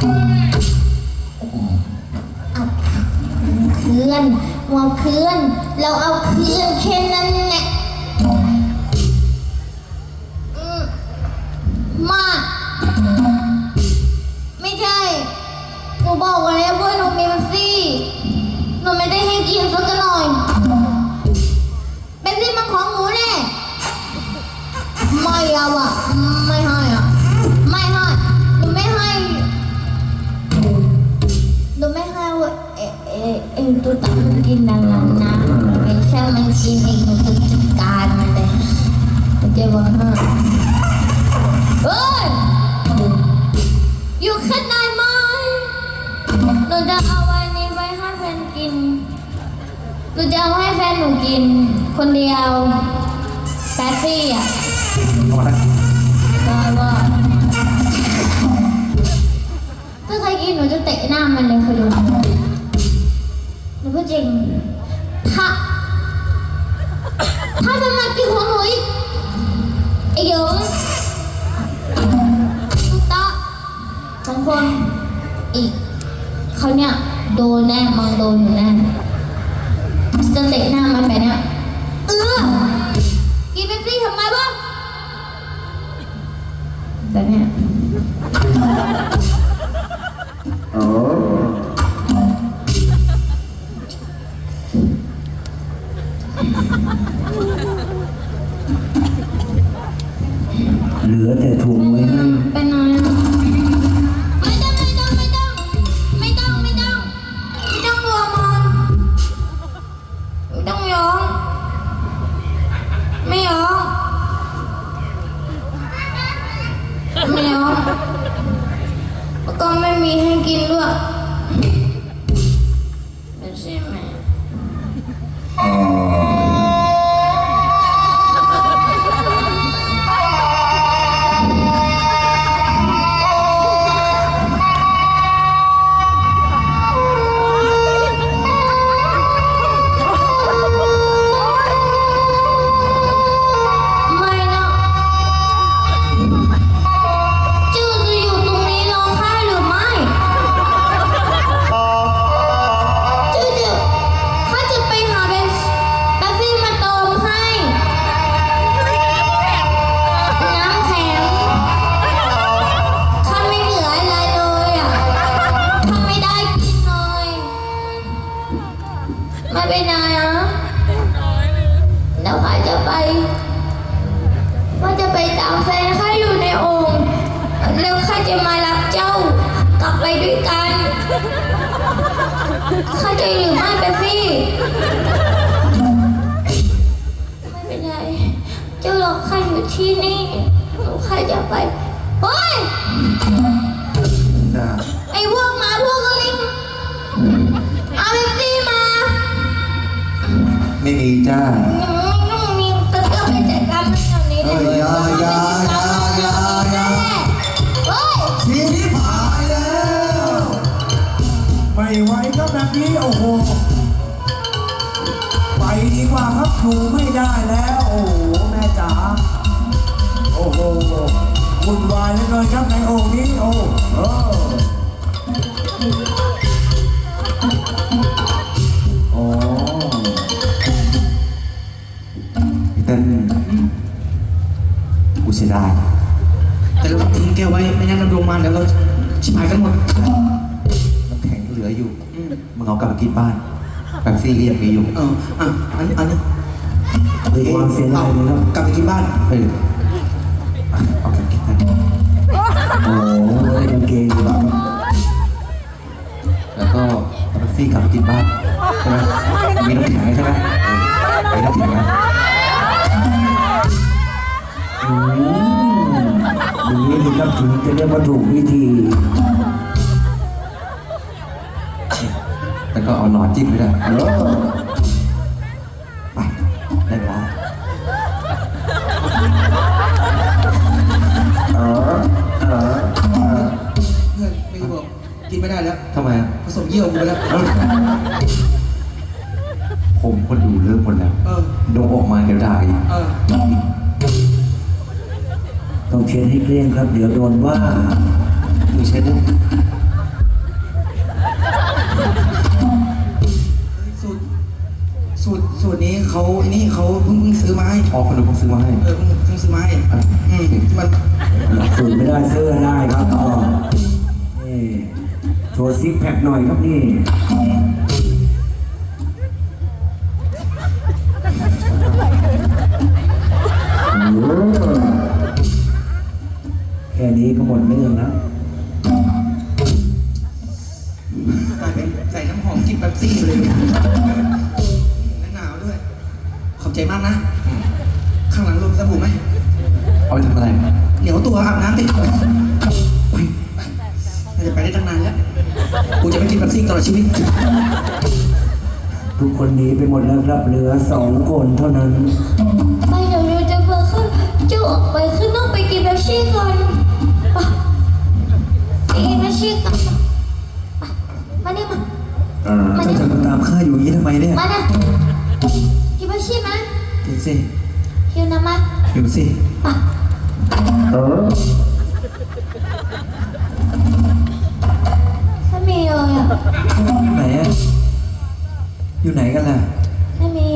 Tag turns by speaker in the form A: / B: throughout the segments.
A: เอาคืนเอาเพื่อน เราเอาเพื่อนแค่นั้นแห เอเอเอ็ตัวตามันกินนานๆนะไม่ใช่มันกินเองหนูจะจัดการมันเลยมันจะว่าให้เฮ้ยอยู่ข้างในไหมหนูจะเอาไว้นี้ไว้ให้แฟนกินหนูจะเอาให้แฟนหนูกิน คนเดียวแป๊ซี่อะ
B: พอแล้ว
A: ได้ว่าถ้าใครกินหนูจะเตะหน้ามันเลยคือดู หนูพูดจริง ถ้า ถ้ามันมากินหัวหนูอีกไอ้หยงตุ๊กตาสองคนอีกเขาเนี่ยโดนแน่มองโดนอยู่แน่จะเตะหน้ามันแบบเนี้ย
B: ลือแต่ถุงไว้ให้
A: ไปไหนอะไม่ต้องไม่ต้องไม่ต้อง ไม่ต้องไม่ต้องไม่ต้องรวมมันไม่ต้องยอมไม่ยอมไม่ยอมแล้วก็ไม่มีให้กินด้วยไม่ใช่ไหม ไม่เป็นไรอะแล้วข้าจะไปว่าจะไปตามแฟนข้าอยู่ในโอ่งแล้วข้าจะมารับเจ้ากลับไปด้วยกันข้าจะอยู่ไม่เบฟี่ไม่เป็นไรเจ้ารอข้าอยู่ที่นี่หนูข้าจะไปเฮ้ย
B: จ้า
A: ไอ้พวกหมาพว ย่า
B: เอ้ยย่าย่าอย่าย่าย่า
A: เฮ้ย
B: ชีวิตหายแล้ว
C: ไม่ไหวครับแบบนี้โอ้โหไปดีกว่าครับอยู่ไม่ได้แล้ว โอ้โหแม่จ๋าโอ้โหวุ่นวายเหลือเกินครับในโอ่งนี้โอ้เออ
B: กูเสียดาย
D: แต่เราทิ้งแกไว้ไม่งั้นเราลงมาแล้วเราชิบหายกันหมด
B: น้ำแข็งเหลืออยู่มึงเอากลับไปกินบ้านแบบซี่ก็ยังมีอยู่
D: เอออะอันอันนี้
B: ด้วยความเสียดายเลยครับ
D: กลับไปกินบ้าน
B: เอออะเอากลับกินกันโอ้ยกางเกงดีแบบแล้วก็เอาแบบซี่กลับไปกินบ้านใช่ไหมมีน้ำแข็งใช่ไหมเออมีน้ำแข็งนะ
C: อย่างนี้นี่ครับถึงจะเรียกว่าถูกวิธี
B: แล้วก็เอาหนอนจิ้มไปด้วย
C: เออ
B: ไปได้เวลา
C: เออเออเออ
D: เพื่อนไม่บอกกินไม่ได้แล้ว
B: ทำไมอะ
D: ผสมเยี่ยวกูไปแล้ว
B: ผมคนดูเริ่มหมดแล้ว
D: เออ
B: โดนออกมาเดี๋ยวด่าอีก
D: เออ
C: ต้องเช็ดให้เกลี้ยงครับ เดี๋ยวโดนว่า
B: มีใช็ด้วย
D: สูตรสูตรสูตรนี้เขาอ้นี่เขาเพิ่งเพิ่งซื้อมาให้
B: อ๋อคนดูผมซื้อมาให้
D: เออเพิ่งซื้อมาให้อืมมัน
C: สูตรไม่ได้ซื้อได้ครับอ๋อนี่โชว์ซิกแพคหน่อยครับนี่ ค่นี้ก็หมดเรื่องแล้ว
D: กลายเป็นใส่น้ำหอมกินแป๊บซี่เลยเนี่ยหนาวด้วย ขอบใจมากนะ ข้างหลังรวมสบู่ไหม
B: เอาไปทำอะไร
D: เหนียวตัวอาบน้ำติไปไปน่าจะไปได้ตั้งนานแล้ว กูจะไม่กินแป๊บซี่ตลอดชีวิต
C: ทุกคนหนีไปหมดแล้วครับเหลือสองคนเท่านั้น
A: ไปเดี๋ยวเราจะเบิกขึ้นจะออกไปข้างนอกไปกินเบปซี่ก่อน ไปกินเบปซี่ก่อนไปมานี่มามา
B: เจ้า
A: นี่
B: จะมาตามข้าอยู่อย่างนี้ทำไมเนี่ย
A: มานะกินเบปซี่ไหม
B: กินสิ
A: หิวน้ำมั้ย
B: หิวสิ
A: ไป
C: เออ
A: ไม่มีเลยอะ
B: ไหนอะอยู่ไหนกันล่ะ
A: ไม่มี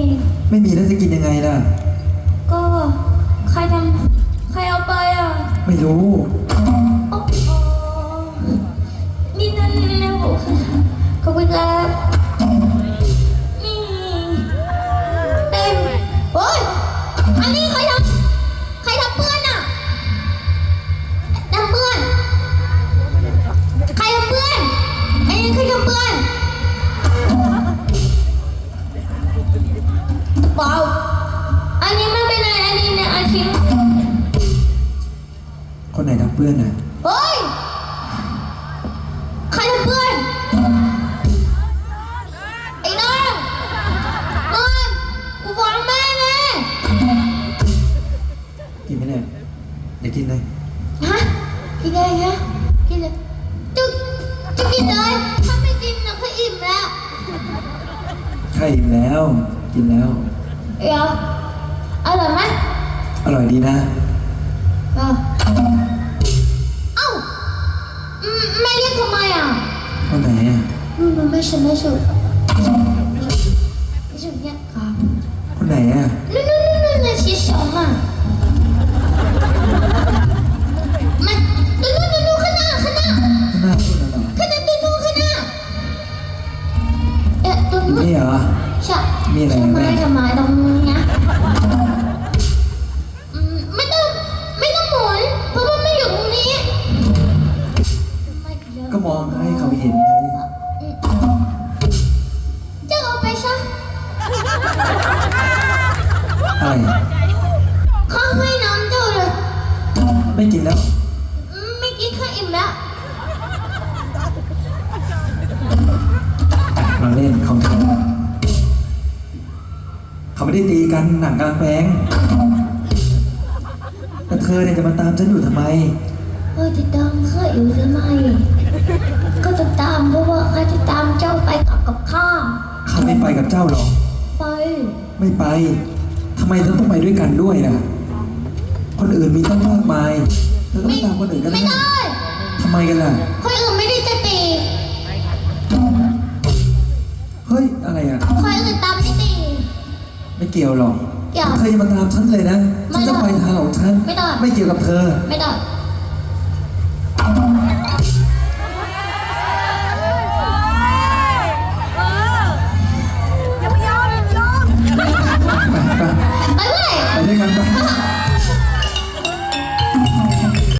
B: ไม่มีแล้วจะกินยังไงล่ะ
A: ก็ใครทำใครเอาไปอะ
B: ไม่รู้
A: คุณครับ นี่เต็มเฮ้ยอันนี้ใครทำใครทำเปื้อนอะทำเปื้อน ใครทำเปื้อน อันนี้ใครทำเปื้อนเปล่าอันนี้ไม่เป็นไร อันนี้เนี่ยอาชิม
B: คนไหนทำเปื้อนนะ
A: เดี๋
B: ยวกินเลย
A: ฮะกินเลยฮะกินเลยจุกจุกกินเลยถ้าไม่กินนะก็อิ่มแล้ว
B: ใช่อิ่มแล้ว กินแล้ว
A: เดี๋ยวอร่อยไหม
B: อร่อยดีนะ
A: เออเอ้าอืมแม่เรียกทำไมอะ
B: คนไหนอะ
A: นู่นนู่นไม่ใช่ไม่ใช่ มี
B: อะไร
A: ใช่ไหม
B: แม่
A: ทำไมตรงนี้นะอืมไม่ต้อง ไม่ต้องหมุน เพราะว่าไม่อยู่ตรงนี้ไม่เยอะ
B: ก็มองให้เขาเห็นไง
A: จะเอาไปซะ
B: อะไร เขาไม่ได้ตีกันหนังกลางแปลงแต่เธอเนี่ยจะมาตามฉันอยู่ทำไม
A: เออจะตามข้าอยู่หรือไม่ก็จะตามเพราะว่าข้าจะตามเจ้าไปกับกับข้า
B: ข้าไม่ไปกับเจ้าหรอก
A: ไป
B: ไม่ไป ทำไมเธอต้องไปด้วยกันด้วยนะคนอื่นมีตั้งมากมาย เธอก็ไม่ตามคนอื่นก็
A: ไม่
B: ได้
A: ได้
B: ทำไมกันล่ะ
A: คนอื่นไม่ได้จะตี
B: เฮ้ย อะไรอะ
A: คนอื่นตามไม่ตี
B: ไม่เกี่ยวหรอก
A: เกี่ยว
B: เธออย่ามาตามฉันเลยนะ ฉันจะไปทางของฉัน
A: ไม่ได้
B: ไม่เกี่ยวกับเธอ
A: ไม่ได้